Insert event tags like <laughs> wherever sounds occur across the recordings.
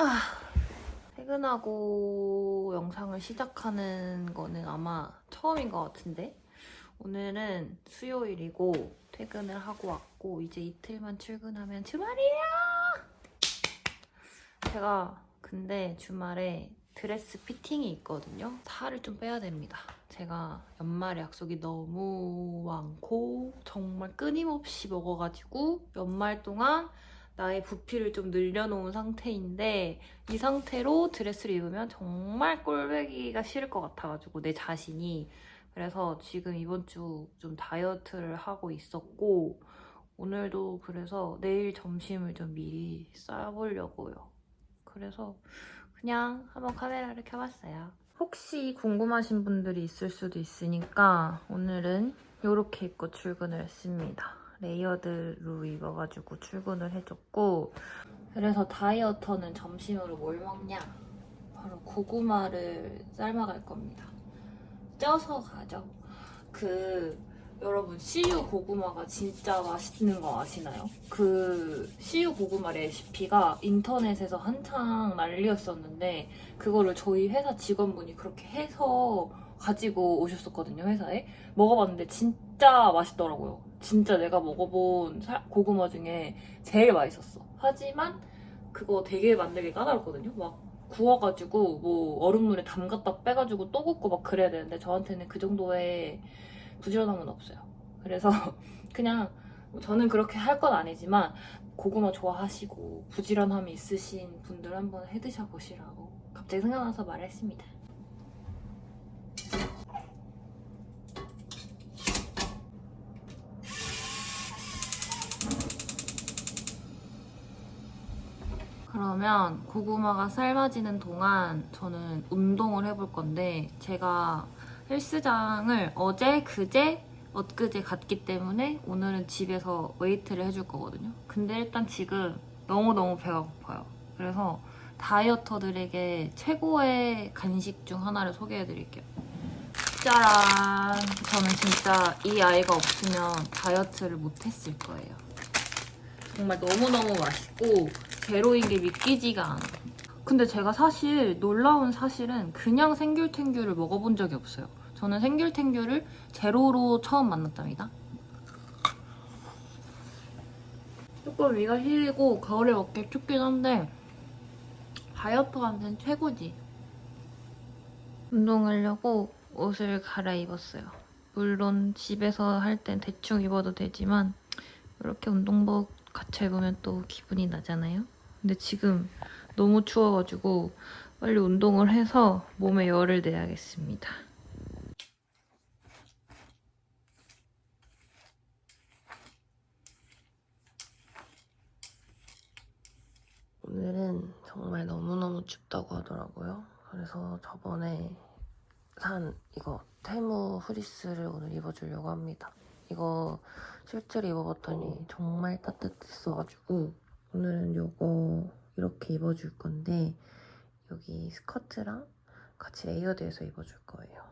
아, 퇴근하고 영상을 시작하는 거는 아마 처음인 것 같은데 오늘은 수요일이고 퇴근을 하고 왔고 이제 이틀만 출근하면 주말이에요. 제가 근데 주말에 드레스 피팅이 있거든요. 살을 좀 빼야 됩니다. 제가 연말에 약속이 너무 많고 정말 끊임없이 먹어가지고 연말 동안 나의 부피를 좀 늘려놓은 상태인데 이 상태로 드레스를 입으면 정말 꼴배기가 싫을 것 같아가지고 내 자신이 그래서 지금 이번 주 좀 다이어트를 하고 있었고 오늘도 그래서 내일 점심을 좀 미리 싸보려고요. 그래서 그냥 한번 카메라를 켜봤어요. 혹시 궁금하신 분들이 있을 수도 있으니까 오늘은 이렇게 입고 출근을 했습니다. 레이어드로 입어가지고 출근을 해줬고 그래서 다이어터는 점심으로 뭘 먹냐? 바로 고구마를 삶아갈 겁니다. 쪄서 가죠. 그 여러분 CU 고구마가 진짜 맛있는 거 아시나요? 그 CU 고구마 레시피가 인터넷에서 한창 난리였었는데 그거를 저희 회사 직원분이 그렇게 해서 가지고 오셨었거든요 회사에 먹어봤는데 진짜 맛있더라고요 진짜 내가 먹어본 사- 고구마 중에 제일 맛있었어. 하지만 그거 되게 만들기 까다롭거든요. 막 구워가지고 뭐 얼음물에 담갔다 빼가지고 또 굽고 막 그래야 되는데 저한테는 그 정도의 부지런함은 없어요. 그래서 <laughs> 그냥 뭐 저는 그렇게 할 건 아니지만 고구마 좋아하시고 부지런함이 있으신 분들 한번 해드셔 보시라고 갑자기 생각나서 말했습니다 그러면 고구마가 삶아지는 동안 저는 운동을 해볼 건데 제가 헬스장을 어제, 그제, 엊그제 갔기 때문에 오늘은 집에서 웨이트를 해줄 거거든요. 근데 일단 지금 너무너무 배가 고파요. 그래서 다이어터들에게 최고의 간식 중 하나를 소개해 드릴게요. 짜란! 저는 진짜 이 아이가 없으면 다이어트를 못했을 거예요. 정말 너무너무 맛있고 제로인 게 믿기지가 않아. 근데 제가 사실 놀라운 사실은 그냥 생귤탱귤을 먹어본 적이 없어요. 저는 생귤탱귤을 제로로 처음 만났답니다. 조금 위가 시리고 겨울에 먹기 춥긴 한데 다이어트한테는 최고지. 운동하려고 옷을 갈아입었어요. 물론 집에서 할 땐 대충 입어도 되지만 이렇게 운동복 같이 입으면 또 기분이 나잖아요. 근데 지금 너무 추워가지고 빨리 운동을 해서 몸에 열을 내야겠습니다. 오늘은 정말 너무너무 춥다고 하더라고요. 그래서 저번에 산 이거 테무 후리스를 오늘 입어주려고 합니다. 이거 실제로 입어봤더니 정말 따뜻했어가지고 오늘은 이거 이렇게 입어줄 건데 여기 스커트랑 같이 레이어드해서 입어줄 거예요.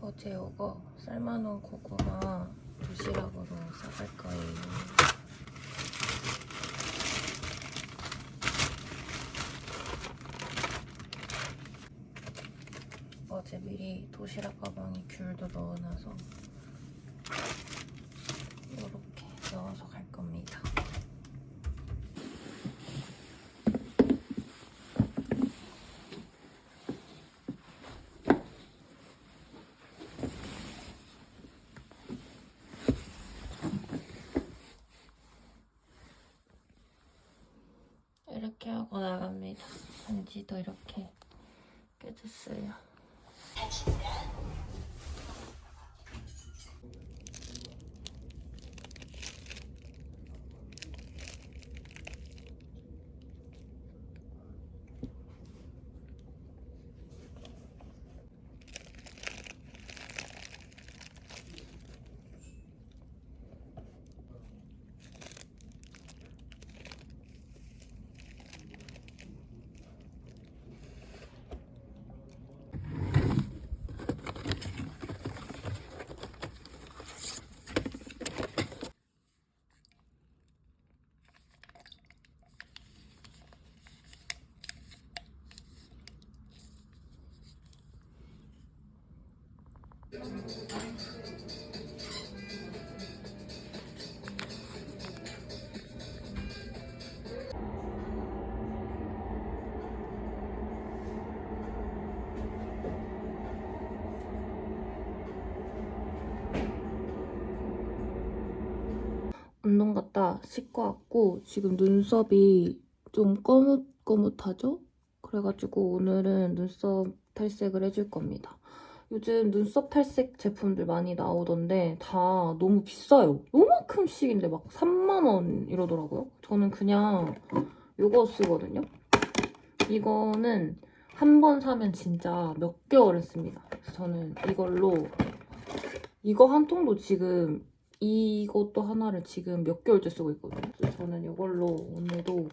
어제 이거 삶아놓은 고구마 도시락으로 싸갈 거예요. 어제 미리 도시락 가방에 귤도 넣어놔서 이렇게 넣어서 갈 겁니다. 이렇게 하고 나갑니다. 반지도 이렇게 운동 갔다 씻고 왔고 지금 눈썹이 좀 꺼뭇거뭇하죠? 그래가지고 오늘은 눈썹 탈색을 해줄 겁니다. 요즘 눈썹 탈색 제품들 많이 나오던데 다 너무 비싸요. 요만큼씩인데 막 3만 원 이러더라고요. 저는 그냥 요거 쓰거든요. 이거는 한 번 사면 진짜 몇 개월은 씁니다. 그래서 저는 이걸로 이거 한 통도 지금 이것도 하나를 지금 몇 개월째 쓰고 있거든요. 저는 이걸로 오늘도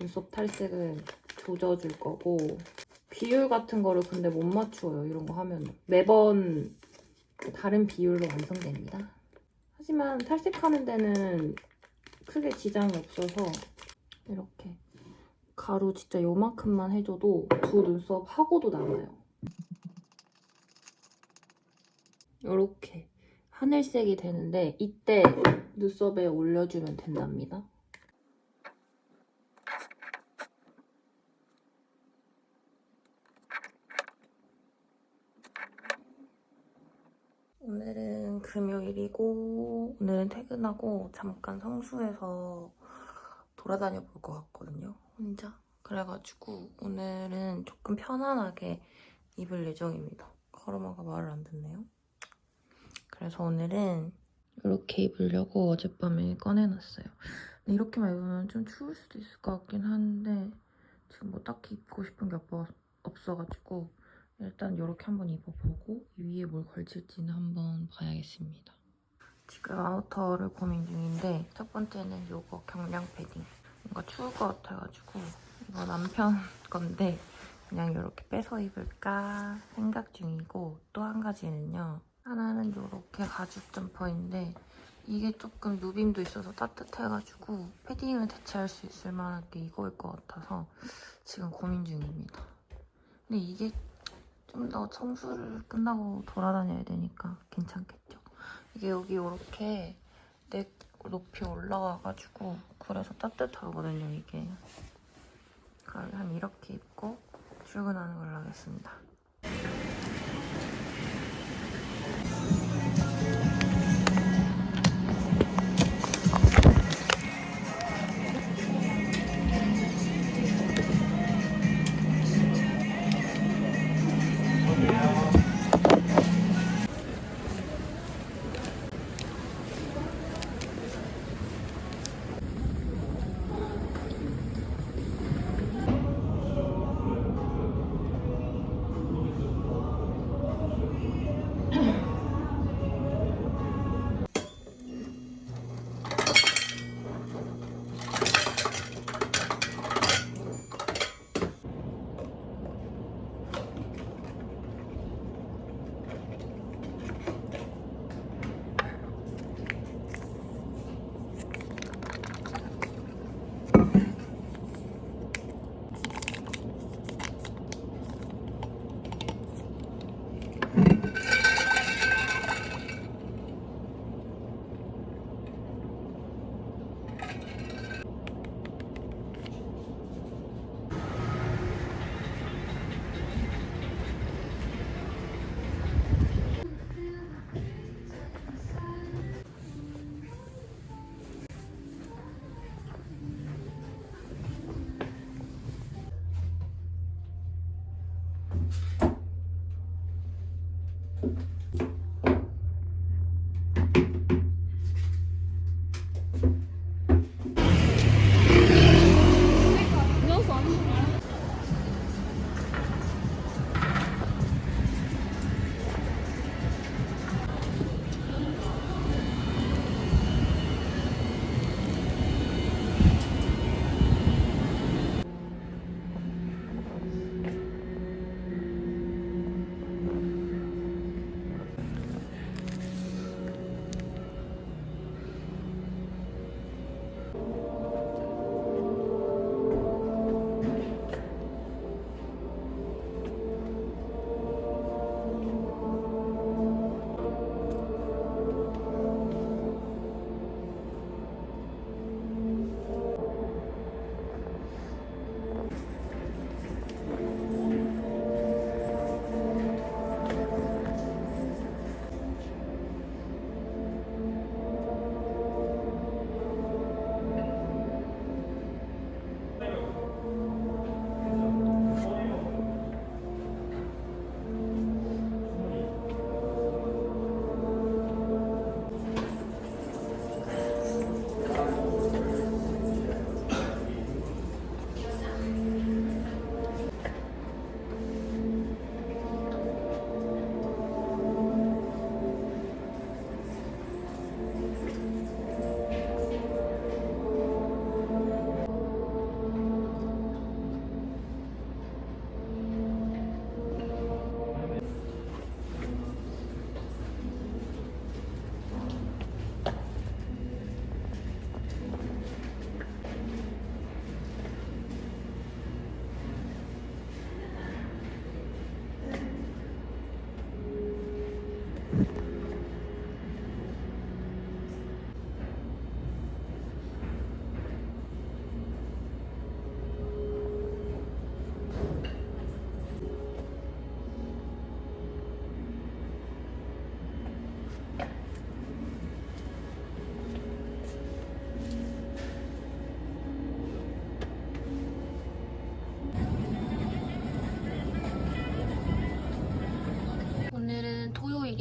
눈썹 탈색을 조져줄 거고 비율 같은 거를 근데 못 맞춰요. 이런 거 하면 매번 다른 비율로 완성됩니다. 하지만 탈색하는 데는 크게 지장이 없어서 이렇게 가루 진짜 요만큼만 해줘도 두 눈썹 하고도 남아요. 이렇게 하늘색이 되는데 이때 눈썹에 올려주면 된답니다. 오늘은 금요일이고 오늘은 퇴근하고 잠깐 성수에서 돌아다녀 볼 것 같거든요. 혼자. 그래가지고 오늘은 조금 편안하게 입을 예정입니다. 카르마가 말을 안 듣네요. 그래서 오늘은 이렇게 입으려고 어젯밤에 꺼내놨어요. 근데 이렇게만 입으면 좀 추울 수도 있을 것 같긴 한데 지금 뭐 딱히 입고 싶은 게 없어, 없어가지고 일단 이렇게 한번 입어보고 위에 뭘 걸칠지는 한번 봐야겠습니다. 지금 아우터를 고민 중인데 첫 번째는 이거 경량 패딩. 뭔가 추울 것 같아가지고 이거 남편 <laughs> 건데 그냥 이렇게 빼서 입을까 생각 중이고 또 한 가지는요. 하나는 이렇게 가죽 점퍼인데 이게 조금 누빔도 있어서 따뜻해가지고 패딩을 대체할 수 있을 만한 게 이거일 것 같아서 지금 고민 중입니다. 근데 이게 좀 더 청소를 끝나고 돌아다녀야 되니까 괜찮겠죠. 이게 여기 이렇게 넥 높이 올라와가지고 그래서 따뜻하거든요 이게. 한 이렇게 입고 출근하는 걸로 하겠습니다.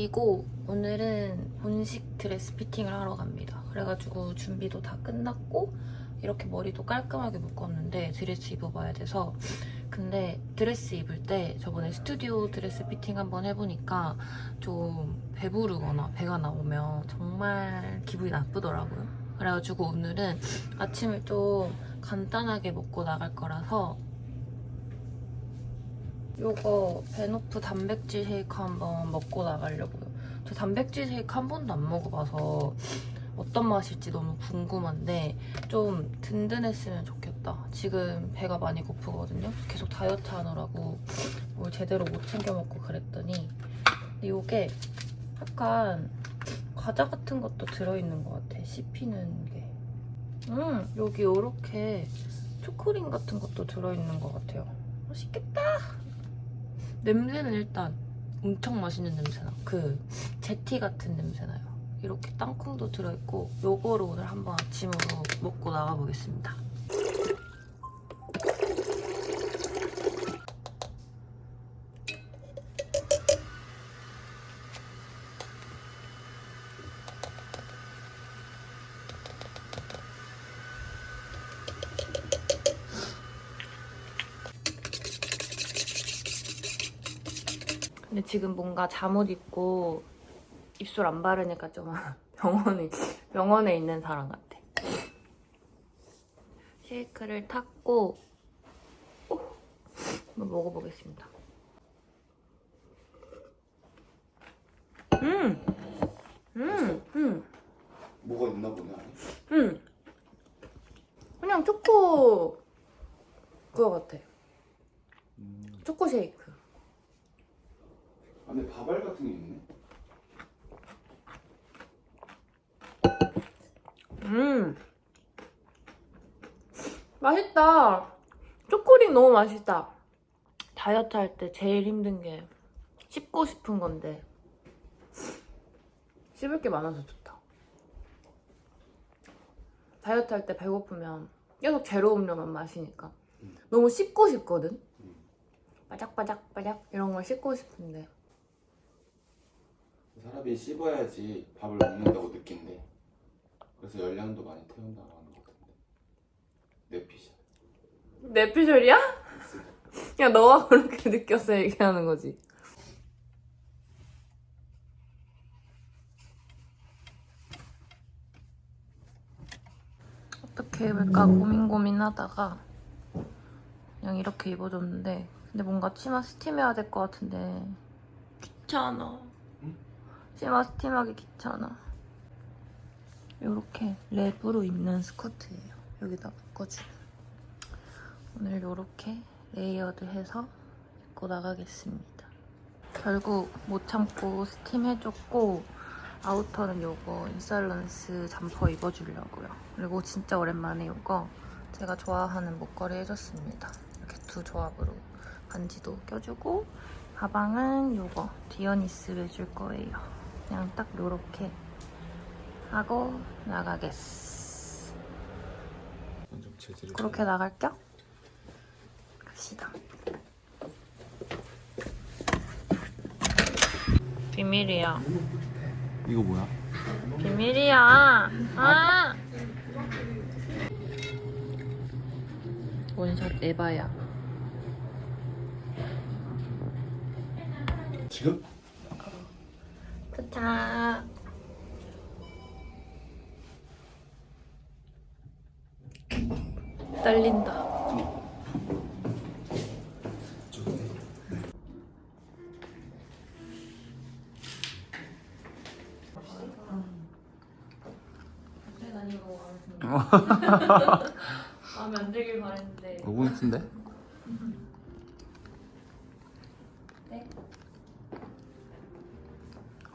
그리고 오늘은 본식 드레스 피팅을 하러 갑니다. 그래가지고 준비도 다 끝났고 이렇게 머리도 깔끔하게 묶었는데 드레스 입어봐야 돼서 근데 드레스 입을 때 저번에 스튜디오 드레스 피팅 한번 해보니까 좀 배부르거나 배가 나오면 정말 기분이 나쁘더라고요. 그래가지고 오늘은 아침을 좀 간단하게 먹고 나갈 거라서 요거 베노프 단백질 쉐이크 한번 먹고 나가려고요. 저 단백질 쉐이크 한 번도 안 먹어봐서 어떤 맛일지 너무 궁금한데 좀 든든했으면 좋겠다. 지금 배가 많이 고프거든요. 계속 다이어트 하느라고 뭘 제대로 못 챙겨 먹고 그랬더니 근데 요게 약간 과자 같은 것도 들어있는 것 같아. 씹히는 게. 음 여기 요렇게 초코링 같은 것도 들어있는 것 같아요. 맛있겠다. 냄새는 일단 엄청 맛있는 냄새나. 그 제티 같은 냄새나요. 이렇게 땅콩도 들어있고 요거를 오늘 한번 아침으로 먹고 나가보겠습니다. 근데 지금 뭔가 잠옷 입고 입술 안 바르니까 좀 <laughs> 병원에 병원에 있는 사람 같아. 쉐이크를 탔고 오, 한번 먹어보겠습니다. 음, 음, 음, 뭐가 있나 보네. 음. 그냥 초코 그거 같아. 초코 쉐이크. 안에 밥알 같은 게 있네. 음. 맛있다. 초코링 너무 맛있다. 다이어트 할 때 제일 힘든 게 씹고 싶은 건데 씹을 게 많아서 좋다. 다이어트 할 때 배고프면 계속 제로 음료만 마시니까 너무 씹고 싶거든. 바작바작 바작 이런 걸 씹고 싶은데 사람이 씹어야지 밥을 먹는다고 느낀대. 그래서 열량도 많이 태운다고 하는 것 같은데. 내 피셜. 내 피셜이야? 그냥 너가 그렇게 느껴서 얘기하는 거지. 어떻게 입을까 고민 고민하다가 그냥 이렇게 입어줬는데 근데 뭔가 치마 스팀해야 될 것 같은데 귀찮아. 응? 치마 스팀하기 귀찮아. 이렇게 랩으로 입는 스커트예요. 여기다 묶어주는. 오늘 이렇게 레이어드해서 입고 나가겠습니다. 결국 못 참고 스팀 해줬고 아우터는 요거 인살런스 잠퍼 입어주려고요. 그리고 진짜 오랜만에 이거 제가 좋아하는 목걸이 해줬습니다. 이렇게 두 조합으로 반지도 껴주고 가방은 요거 디어니스를 해줄 거예요. 그냥 딱 요렇게 하고 나가겠어. 그렇게 나갈게요. 갑시다. 비밀이야. 이거 뭐야? 비밀이야. 아! 원샷 에바야. 지금? 도착. 떨린다. <laughs> 마음에 안 들길 바랬는데. 너무 예쁜데?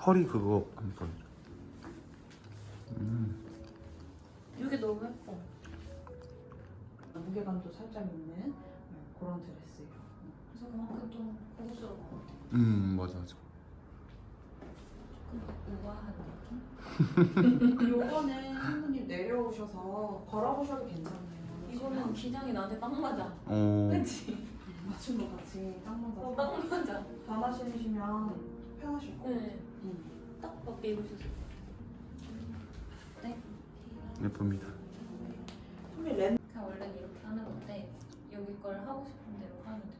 허리 그거 한번. 이게 너무 예뻐. 무게감도 살짝 있는 그런 드레스예요. 그래서 그만큼 좀 고급스러워. 음 맞아 맞아. 우아한 느낌? <laughs> 요거는 신부님 내려오셔서 걸어보셔도 괜찮네요. 이거는 기장이 나한테 딱 맞아. 어. 그치? 맞춤 거 같이 딱 맞아서 어, 딱 맞아. 밤아 신으시면 편하실 거예요. 네. 음. 딱 맞게 입으셨어요. 네. 예쁩니다. 선배 렌 그냥 원래는 이렇게 하는 건데 여기 걸 하고 싶은 대로 하면 돼요.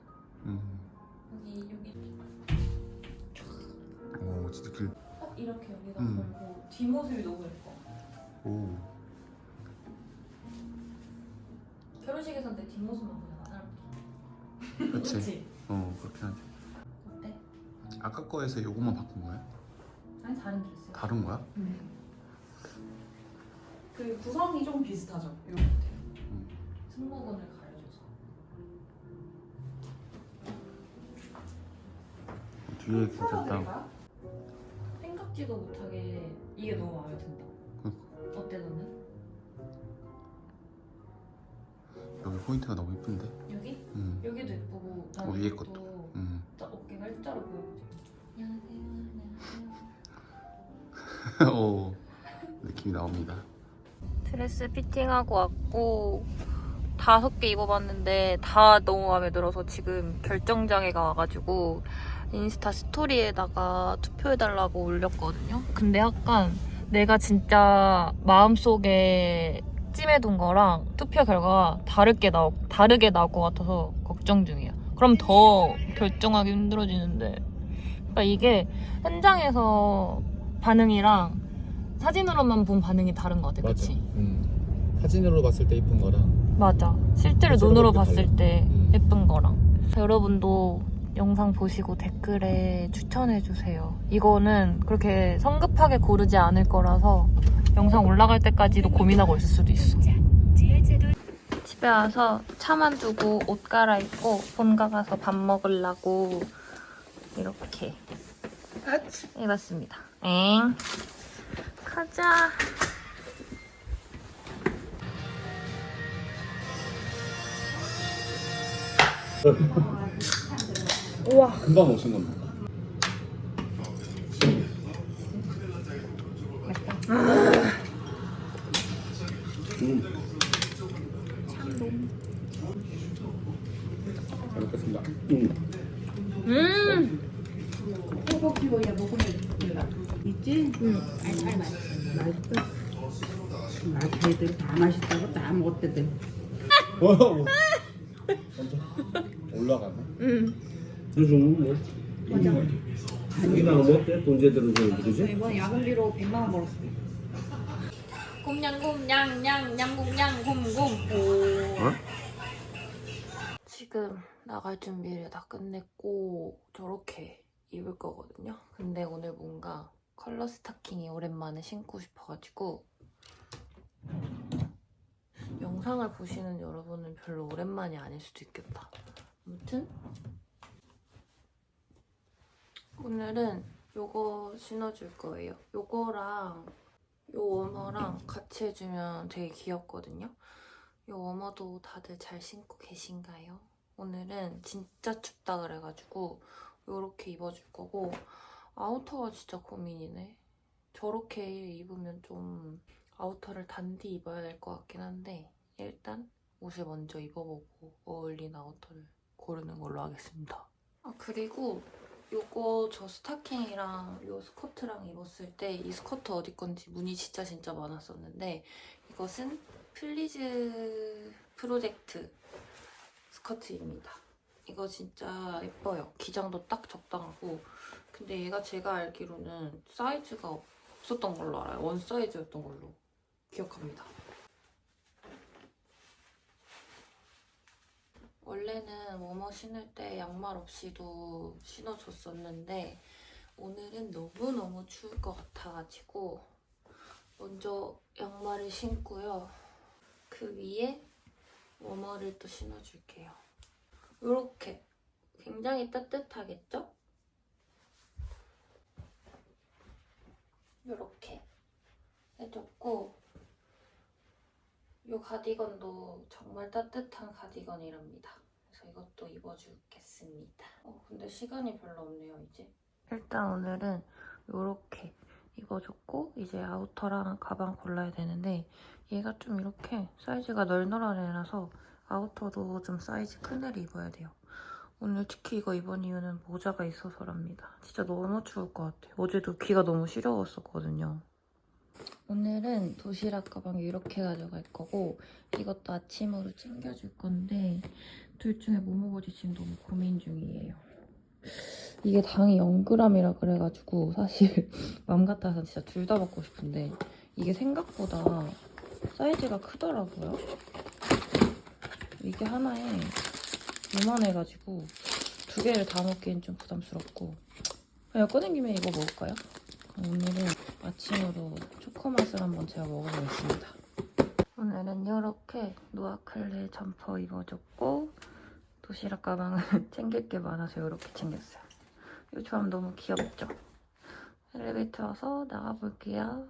음. 여기 여기 오 진짜 길. 딱 이렇게 여기다 음. 걸고 뒷모습이 너무 예뻐. 오. 결혼식에선 내 뒷모습만 보잖아 사람들이. 그렇지. 그치? 어 그렇게 하지. 어때? 아까 거에서 요것만 바꾼 거야? 아니 다른 드레스. 다른 거야? 그 구성이 좀 비슷하죠. 이렇게. 승모근을 가려줘서. 뒤에 괜찮다. 풀어드릴까요? 생각지도 못하게 이게 너무 마음에 든다. 어때 너는? 여기 포인트가 너무 예쁜데. 여기? 음. 여기도 예쁘고 어, 위에 이것도 음. 딱 어깨가 일자로. 안녕하세요. 안녕하세요. <laughs> 오. 느낌이 나옵니다. 드레스 피팅하고 왔고 다섯 개 입어봤는데 다 너무 마음에 들어서 지금 결정장애가 와가지고 인스타 스토리에다가 투표해달라고 올렸거든요. 근데 약간 내가 진짜 마음속에 찜해둔 거랑 투표 결과가 다르게 나오, 다르게 나올 것 같아서 걱정 중이야. 그럼 더 결정하기 힘들어지는데. 그러니까 이게 현장에서 반응이랑 사진으로만 본 반응이 다른 것 같아, 그치? 음. 사진으로 봤을 때 예쁜 거랑 맞아. 실제로 실제로 눈으로 봤을 달라. 때 음. 예쁜 거랑. 여러분도 영상 보시고 댓글에 추천해주세요. 이거는 그렇게 성급하게 고르지 않을 거라서 영상 올라갈 때까지도 고민하고 있을 수도 있어. 집에 와서 차만 두고 옷 갈아입고 본가 가서 밥 먹으려고 이렇게 입었습니다. 엥. 가자. <laughs> 금방 오신 겁니다. 응. 잘 맛있어. 맛있어. 맛있애들 다 맛있다고 다 먹었대들. 먼저 올라가네. 음. 요즘 뭐 자기가 뭐 어때? 돈 제대로 주는 그지? 이번 야근비로 100만 원 벌었어요. 곰냥곰냥 냥 냥곰냥 곰곰 어? 지금 나갈 준비를 다 끝냈고 저렇게 입을 거거든요 근데 오늘 뭔가 컬러 스타킹이 오랜만에 신고 싶어가지고 영상을 보시는 여러분은 별로 오랜만이 아닐 수도 있겠다 아무튼 오늘은 요거 신어줄 거예요 요거랑 요 워머랑 같이 해주면 되게 귀엽거든요. 요 워머도 다들 잘 신고 계신가요? 오늘은 진짜 춥다 그래가지고 요렇게 입어줄 거고 아우터가 진짜 고민이네. 저렇게 입으면 좀 아우터를 단디 입어야 될 것 같긴 한데 일단 옷을 먼저 입어보고 어울리는 아우터를 고르는 걸로 하겠습니다. 아 그리고 요거 저 스타킹이랑 요 스커트랑 입었을 때 이 스커트 어디 건지 문의 진짜 진짜 많았었는데 이것은 플리즈 프로젝트 스커트입니다. 이거 진짜 예뻐요. 기장도 딱 적당하고 근데 얘가 제가 알기로는 사이즈가 없었던 걸로 알아요. 원 사이즈였던 걸로 기억합니다. 원래는 워머 신을 때 양말 없이도 신어줬었는데 오늘은 너무너무 추울 것 같아가지고 먼저 양말을 신고요. 그 위에 워머를 또 신어줄게요. 이렇게 굉장히 따뜻하겠죠? 이렇게 해줬고 이 가디건도 정말 따뜻한 가디건이랍니다. 그래서 이것도 입어주겠습니다. 어, 근데 시간이 별로 없네요, 이제. 일단 오늘은 이렇게 입어줬고 이제 아우터랑 가방 골라야 되는데 얘가 좀 이렇게 사이즈가 널널한 애라서 아우터도 좀 사이즈 큰 애를 입어야 돼요. 오늘 특히 이거 입은 이유는 모자가 있어서랍니다. 진짜 너무 추울 것 같아요. 어제도 귀가 너무 시려웠었거든요. 오늘은 도시락 가방에 이렇게 가져갈 거고 이것도 아침으로 챙겨줄 건데 둘 중에 뭐 먹을지 지금 너무 고민 중이에요. 이게 당이 0g이라 그래가지고 사실 <laughs> 마음 같아서 진짜 둘 다 먹고 싶은데 이게 생각보다 사이즈가 크더라고요. 이게 하나에 요만해가지고 두 개를 다 먹기엔 좀 부담스럽고 그냥 꺼낸 김에 이거 먹을까요? 오늘은 아침으로 초코맛을 한번 제가 먹어보겠습니다. 오늘은 이렇게 노아클레 점퍼 입어줬고 도시락 가방은 <laughs> 챙길 게 많아서 이렇게 챙겼어요. 이 조합 너무 귀엽죠? 엘리베이터 와서 나가볼게요.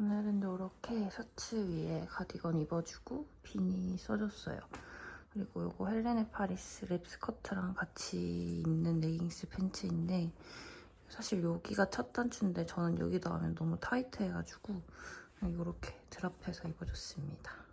오늘은 셔츠 위에 가디건 입어주고 비니 써줬어요. 그리고 이거 헬레네 파리스 랩 스커트랑 같이 입는 레깅스 팬츠인데 사실 여기가 첫 단추인데 저는 여기다 하면 너무 타이트해가지고 이렇게 드랍해서 입어줬습니다.